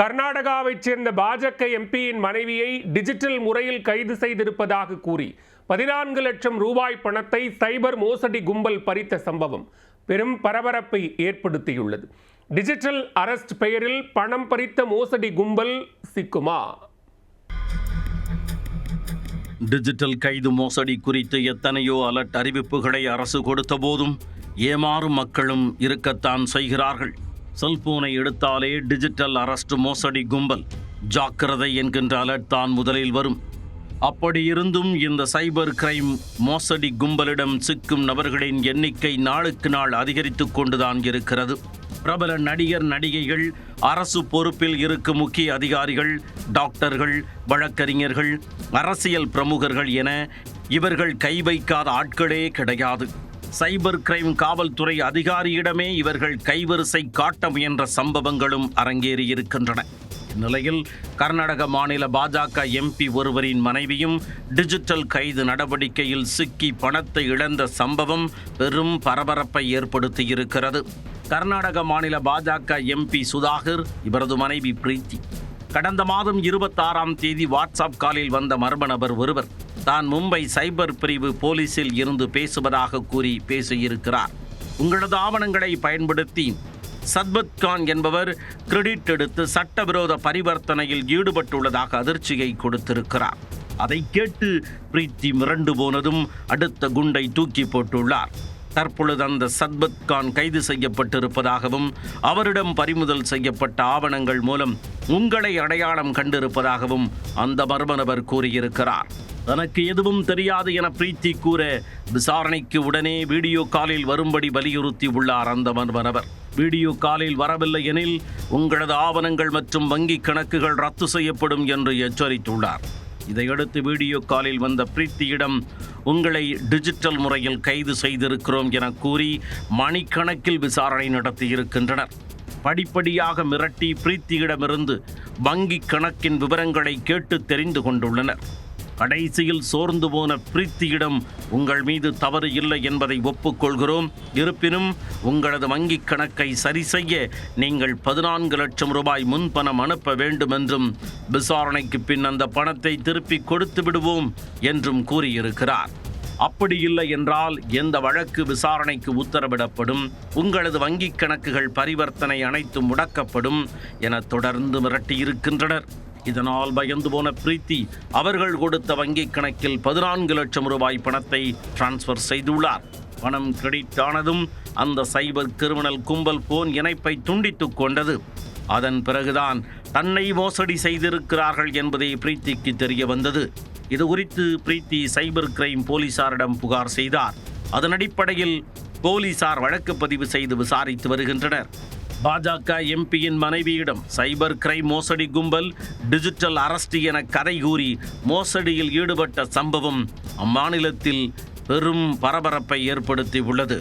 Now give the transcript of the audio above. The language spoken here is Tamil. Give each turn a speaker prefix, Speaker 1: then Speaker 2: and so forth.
Speaker 1: கர்நாடகாவைச் சேர்ந்த பாஜக எம்பியின் மனைவியை டிஜிட்டல் முறையில் கைது செய்திருப்பதாக கூறி பதினான்கு லட்சம் ரூபாய் பணத்தை சைபர் மோசடி கும்பல் பறித்த சம்பவம் பெரும் பரபரப்பை ஏற்படுத்தியுள்ளது. டிஜிட்டல் அரஸ்ட் பெயரில் பணம் பறித்த மோசடி கும்பல் சிக்குமா?
Speaker 2: டிஜிட்டல் கைது மோசடி குறித்து எத்தனையோ அலர்ட் அறிவிப்புகளை அரசு கொடுத்த போதும் ஏமாறும் மக்களும் இருக்கத்தான் செய்கிறார்கள். செல்போனை எடுத்தாலே டிஜிட்டல் அரஸ்ட் மோசடி கும்பல். ஜாக்கிரதை என்கின்ற அலர்ட் தான் முதலில் வரும். அப்படியிருந்தும் இந்த சைபர் கிரைம் மோசடி கும்பலிடம் சிக்கும் நபர்களின் எண்ணிக்கை நாளுக்கு நாள் அதிகரித்துக் கொண்டுதான் இருக்கிறது. பிரபல நடிகர் நடிகைகள் அரசு பொறுப்பில் இருக்கும் முக்கிய அதிகாரிகள் டாக்டர்கள் வழக்கறிஞர்கள் அரசியல் பிரமுகர்கள் என இவர்கள் கை வைக்காத ஆட்களே கிடையாது. சைபர் கிரைம் காவல்துறை அதிகாரியிடமே இவர்கள் கைவரிசை காட்ட முயன்ற சம்பவங்களும் அரங்கேறியிருக்கின்றன. இந்நிலையில் கர்நாடக மாநில பாஜக எம்பி ஒருவரின் மனைவியும் டிஜிட்டல் கைது நடவடிக்கையில் சிக்கி பணத்தை இழந்த சம்பவம் பெரும் பரபரப்பை ஏற்படுத்தியிருக்கிறது. கர்நாடக மாநில பாஜக எம்பி சுதாகர் இவரது மனைவி பிரீத்தி. கடந்த மாதம் இருபத்தாறாம் தேதி வாட்ஸ்அப் காலில் வந்த மர்ம நபர் ஒருவர் தான் மும்பை சைபர் பிரிவு போலீசில் இருந்து பேசுவதாக கூறி பேசியிருக்கிறார். உங்களது ஆவணங்களை பயன்படுத்தி சத்பத் கான் என்பவர் கிரெடிட் எடுத்து சட்டவிரோத பரிவர்த்தனையில் ஈடுபட்டுள்ளதாக அதிர்ச்சியை கொடுத்திருக்கிறார். அதை கேட்டு பிரீத்தி மிரண்டு போனதும் அடுத்த குண்டை தூக்கி போட்டுள்ளார். தற்பொழுது அந்த சத்பத் கான் கைது செய்யப்பட்டிருப்பதாகவும் அவரிடம் பறிமுதல் செய்யப்பட்ட ஆவணங்கள் மூலம் உங்களை அடையாளம் கண்டிருப்பதாகவும் அந்த மர்ம நபர் கூறியிருக்கிறார். தனக்கு எதுவும் தெரியாது என பிரீத்தி கூற விசாரணைக்கு உடனே வீடியோ காலில் வரும்படி வலியுறுத்தி உள்ளார் அந்த மர்மநபர். வீடியோ காலில் வரவில்லை எனில் உங்களது ஆவணங்கள் மற்றும் வங்கிக் கணக்குகள் ரத்து செய்யப்படும் என்று எச்சரித்துள்ளார். இதையடுத்து வீடியோ காலில் வந்த பிரீத்தியிடம் உங்களை டிஜிட்டல் முறையில் கைது செய்திருக்கிறோம் என கூறி மணிக்கணக்கில் விசாரணை நடத்தியிருக்கின்றனர். படிப்படியாக மிரட்டி பிரீத்தியிடமிருந்து வங்கிக் கணக்கின் விவரங்களை கேட்டு தெரிந்து கொண்டுள்ளனர். கடைசியில் சோர்ந்து போன பிரீத்தியிடம் உங்கள் மீது தவறு இல்லை என்பதை ஒப்புக்கொள்கிறோம். இருப்பினும் உங்களது வங்கிக் கணக்கை சரி செய்ய நீங்கள் பதினான்கு லட்சம் ரூபாய் முன்பணம் அனுப்ப வேண்டும் என்றும் விசாரணைக்கு பின் அந்த பணத்தை திருப்பி கொடுத்து விடுவோம் என்றும் கூறியிருக்கிறார். அப்படி இல்லை என்றால் எந்த வழக்கு விசாரணைக்கு உத்தரவிடப்படும் உங்களது வங்கிக் கணக்குகள் பரிவர்த்தனை அனைத்தும் முடக்கப்படும் என தொடர்ந்து மிரட்டியிருக்கின்றனர். இதனால் பயந்து போன பிரீத்தி அவர்கள் கொடுத்த வங்கிக் கணக்கில் பதினான்கு லட்சம் ரூபாய் பணத்தை டிரான்ஸ்ஃபர் செய்துள்ளார். பணம் கிரெடிட் ஆனதும் அந்த சைபர் கிரிமினல் கும்பல் போன் இணைப்பை துண்டித்துக் கொண்டது. அதன் பிறகுதான் தன்னை மோசடி செய்திருக்கிறார்கள் என்பதே பிரீத்திக்கு தெரிய வந்தது. இது குறித்து பிரீத்தி சைபர் கிரைம் போலீசாரிடம் புகார் செய்தார். அதன் அடிப்படையில் போலீசார் வழக்கு பதிவு செய்து விசாரித்து வருகின்றனர். பாஜக எம்பியின் மனைவியிடம் சைபர் கிரைம் மோசடி கும்பல் டிஜிட்டல் அரஸ்ட் என கதை கூறி மோசடியில் ஈடுபட்ட சம்பவம் அம்மாநிலத்தில் பெரும் பரபரப்பை ஏற்படுத்தி உள்ளது